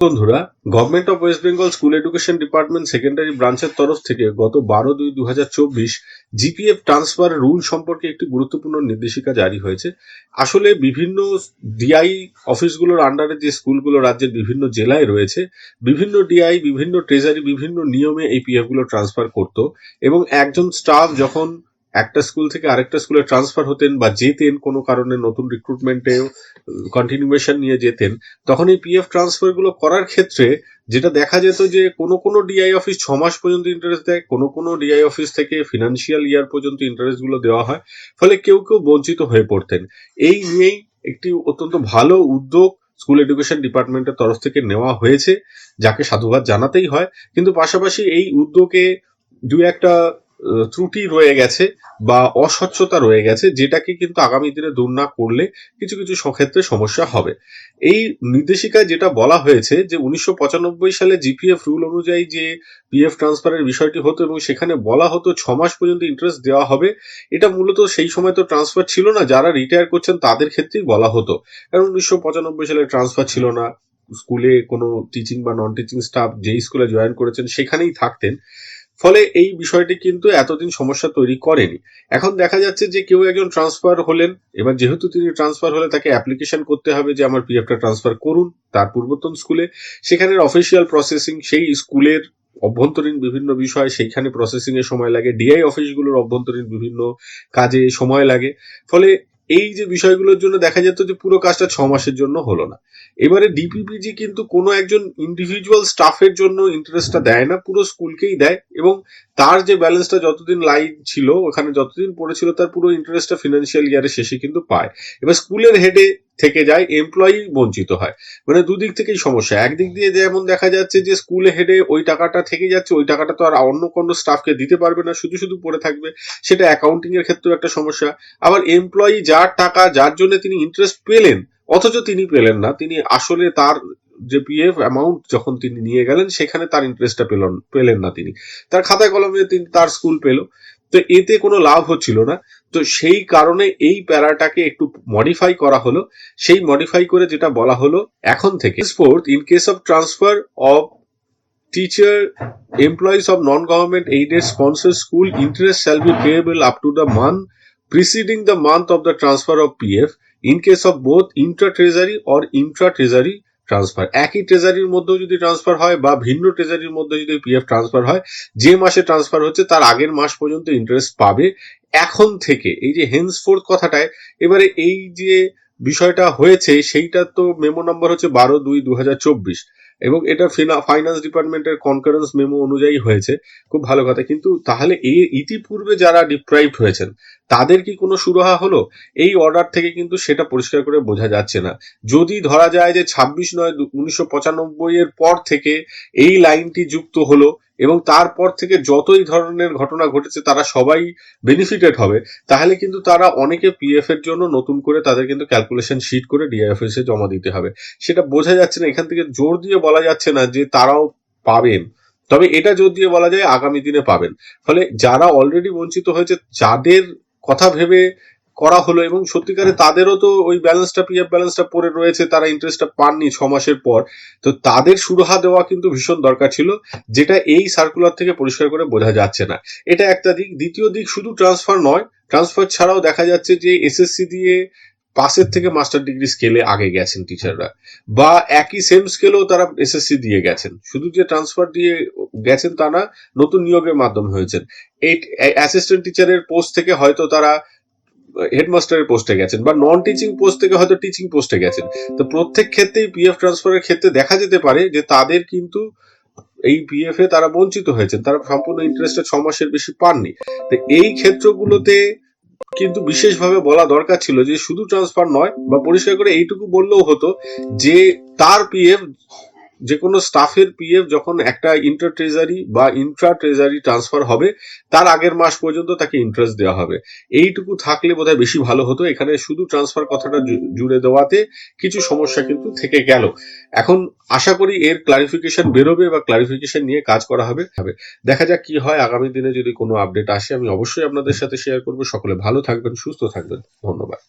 বন্ধুরা government of West Bengal school education department secondary ব্রাঞ্চের তরফ থেকে গত বারো দুই দু জিপিএফ ট্রান্সফার রুল সম্পর্কে একটি গুরুত্বপূর্ণ নির্দেশিকা জারি হয়েছে। আসলে বিভিন্ন ডিআই অফিসগুলোর আন্ডারে যে স্কুলগুলো রাজ্যের বিভিন্ন জেলায় রয়েছে, বিভিন্ন ডিআই বিভিন্ন ট্রেজারি বিভিন্ন নিয়মে এই পিএফগুলো ট্রান্সফার করতো এবং একজন স্টাফ যখন একটা স্কুল থেকে আরেকটা স্কুলে ট্রান্সফার হতেন বা যেতেন কোনো কারণে নতুন রিক্রুটমেন্টে কন্টিনিউয়েশন নিয়ে যেতেন, তখন এই পিএফ ট্রান্সফারগুলো করার ক্ষেত্রে যেটা দেখা যেত যে কোনো কোনো ডিআই অফিস ছ মাস পর্যন্ত ইন্টারেস্ট দেয়, কোনো কোনো ডিআই অফিস থেকে ফিনান্সিয়াল ইয়ার পর্যন্ত ইন্টারেস্টগুলো দেওয়া হয়, ফলে কেউ কেউ বঞ্চিত হয়ে পড়তেন। এই নিয়েই একটি অত্যন্ত ভালো উদ্যোগ স্কুল এডুকেশন ডিপার্টমেন্টের তরফ থেকে নেওয়া হয়েছে, যাকে সাধুবাদ জানাতেই হয়। কিন্তু পাশাপাশি এই উদ্যোগে দু একটা ত্রুটি রয়ে গেছে বা অস্বচ্ছতা রয়ে গেছে, যেটাকে কিন্তু আগামী দিনে দূর না করলে কিছু কিছু ক্ষেত্রে সমস্যা হবে। এই নির্দেশিকায় যেটা বলা হয়েছে যে, উনিশশো পঁচানব্বই সালে জিপিএফ রুল অনুযায়ী যে পিএফ ট্রান্সফারের বিষয়টি হতো এবং সেখানে বলা হতো ছ মাস পর্যন্ত ইন্টারেস্ট দেওয়া হবে, এটা মূলত সেই সময় তো ট্রান্সফার ছিল না, যারা রিটায়ার করছেন তাদের ক্ষেত্রেই বলা হতো। কারণ উনিশশো পঁচানব্বই সালে ট্রান্সফার ছিল না, স্কুলে কোনো টিচিং বা নন টিচিং স্টাফ যেই স্কুলে জয়েন করেছেন সেখানেই থাকতেন। ফলে এই বিষয়টি কিন্তু এতদিন সমস্যা তৈরি করেনি। এখন দেখা যাচ্ছে যে কেউ একজন ট্রান্সফার হলেন, এবার যেহেতু তিনি ট্রান্সফার হলে তাকে অ্যাপ্লিকেশন করতে হবে যে আমার পিএফটা ট্রান্সফার করুন, তার পূর্বতন স্কুলে সেখানের অফিসিয়াল প্রসেসিং সেই স্কুলের অভ্যন্তরীণ বিভিন্ন বিষয়, সেইখানে প্রসেসিং এর সময় লাগে ডিআই অফিসগুলোর অভ্যন্তরীণ বিভিন্ন কাজে সময় লাগে। ফলে এই যে বিষয়গুলোর জন্য দেখা যেত যে পুরো কাজটা ছ মাসের জন্য হলো না। এবারে ডিপিপিজি কিন্তু কোনো একজন ইন্ডিভিজুয়াল স্টাফের জন্য ইন্টারেস্টটা দেয় না, পুরো স্কুলকেই দেয় এবং তার যে ব্যালেন্সটা যতদিন লাইন ছিল, ওখানে যতদিন পড়েছিল, তার পুরো ইন্টারেস্টটা ফিনান্সিয়াল ইয়ারের শেষে কিন্তু পায়। এবার স্কুলের হেডে থেকে যায় এমপ্লয়ি বঞ্চিত হয়। মানে দুদিক থেকেই সমস্যা। একদিক দিয়ে যেমন দেখা যাচ্ছে যে স্কুল হেডে ওই টাকাটা থেকে যাচ্ছে, ওই টাকাটা তো আর অন্য কোনো স্টাফকে দিতে পারবে না, শুধু শুধু পড়ে থাকবে। সেটা অ্যাকাউন্টিং এর ক্ষেত্রেও একটা সমস্যা। আবার এমপ্লয়ি যার টাকা, যার জন্য তিনি ইন্টারেস্ট পেলেন, অথচ তিনি পেলেন না, তিনি আসলে তার যে পিএফ অ্যামাউন্ট যখন তিনি নিয়ে গেলেন, সেখানে তার ইন্টারেস্টটা পেলেন পেলেন না তিনি। তার খাতায় কলমে তিনি, তার স্কুল পেল। তো এতে কোনো লাভ হচ্ছিল না। তো সেই কারণে এই প্যারাটাকে একটু মডিফাই করা হলো। সেই মডিফাই করে যেটা বলা হলো, এখন থেকে fourth in case of transfer of teacher employees of non government aided sponsor school interest shall be payable up to the month preceding the month of the transfer of PF in case of both intra treasury or intra treasury transfer একই ট্রেজারির মধ্যেও যদি transfer হয় বা ভিন্ন ট্রেজারির মধ্যে যদি PF transfer হয়, যে মাসে ট্রান্সফার হচ্ছে তার আগের মাস পর্যন্ত ইন্টারেস্ট পাবে। এখন থেকে, এই যে হেন্স ফোর্থ কথাটায়, এবারে এই যে বিষয়টা হয়েছে, সেইটা তো মেমো নাম্বার হচ্ছে বারো দুই দু হাজার চব্বিশ এবং এটা ফাইন্যান্স ডিপার্টমেন্টের কনকারেন্স মেমো অনুযায়ী হয়েছে, খুব ভালো কথা। কিন্তু তাহলে এই ইতিপূর্বে যারা ডিপ্রাইভড হয়েছেন, তাদের কি কোনো সুরাহা হলো? এই অর্ডার থেকে কিন্তু সেটা পরিষ্কার করে বোঝা যাচ্ছে না। যদি ধরা যায় যে ছাব্বিশ নয় উনিশশো পঁচানব্বই এর পর থেকে এই লাইনটি যুক্ত হলো এবং তারপর থেকে যতই ধরনের ঘটনা ঘটেছে, তারা সবাই বেনিফিটেড হবে। তাহলে কিন্তু তারা অনেকে পিএফ এর জন্য নতুন করে তাদের কিন্তু ক্যালকুলেশন শিট করে ডিআইএফএস এ জমা দিতে হবে। সেটা বোঝা যাচ্ছে না, এখান থেকে জোর দিয়ে বলা যাচ্ছে না যে তারাও পাবেন। তবে এটা জোর দিয়ে বলা যায় আগামী দিনে পাবেন। ফলে যারা অলরেডি বঞ্চিত হয়েছে, যাদের কথা ভেবে করা হলো এবং সত্যিকারে তাদেরও তো ওই ব্যালেন্সটা পিএফ ব্যালেন্সটা পড়ে রয়েছে, তারা ইন্টারেস্টটা পাননি ছ মাসের পর। তো তাদের সুরাহা দেওয়া কিন্তু ভীষণ দরকার ছিল, যেটা এই সার্কুলার থেকে পরিষ্কার করে বোঝা যাচ্ছে না। এটা একটা দিক। দ্বিতীয় দিক শুধু ট্রান্সফার নয় ট্রান্সফার ছাড়াও দেখা যাচ্ছে যে এসএসসি দিয়ে পাশের থেকে মাস্টার ডিগ্রি স্কেলে আগে গেছেন টিচাররা বা একই সেম স্কেলেও তারা এসএসসি দিয়ে গেছেন। শুধু যে ট্রান্সফার দিয়ে গেছেন তা না, নতুন নিয়োগের মাধ্যমে হয়েছেন। এই অ্যাসিস্ট্যান্ট টিচারের পোস্ট থেকে হয়তো তারা হেডমাস্টারের পোস্টে গেছেন বা নন টিচিং পোস্ট থেকে হয়তো টিচিং পোস্টে গেছেন। তো প্রত্যেক ক্ষেত্রেই পিএফ ট্রান্সফারের ক্ষেত্রে দেখা যেতে পারে যে তাদের কিন্তু এই পিএফ এ তারা বঞ্চিত হয়েছেন, তারা সম্পূর্ণ ইন্টারেস্টে ছ মাসের বেশি পাননি। তো এই ক্ষেত্রগুলোতে কিন্তু বিশেষভাবে বলা দরকার ছিল যে শুধু ট্রান্সফার নয়, বা পরিষ্কার করে এইটুকু বললেও হতো যে তার পিএফ যে কোনো স্টাফের পিএফ যখন একটা ইন্টার ট্রেজারি বা ইন্ট্রা ট্রেজারি ট্রান্সফার হবে, তার আগের মাস পর্যন্ত তাকে ইন্টারেস্ট দেওয়া হবে। এইটুকু থাকলে বোধহয় বেশি ভালো হতো। এখানে শুধু ট্রান্সফার কথাটা জুড়ে দেওয়াতে কিছু সমস্যা কিন্তু থেকে গেল। এখন আশা করি এর ক্লারিফিকেশন বেরোবে বা ক্লারিফিকেশন নিয়ে কাজ করা হবে। হবে দেখা যাক কি হয়। আগামী দিনে যদি কোনো আপডেট আসে, আমি অবশ্যই আপনাদের সাথে শেয়ার করব। সকলে ভালো থাকবেন, সুস্থ থাকবেন। ধন্যবাদ।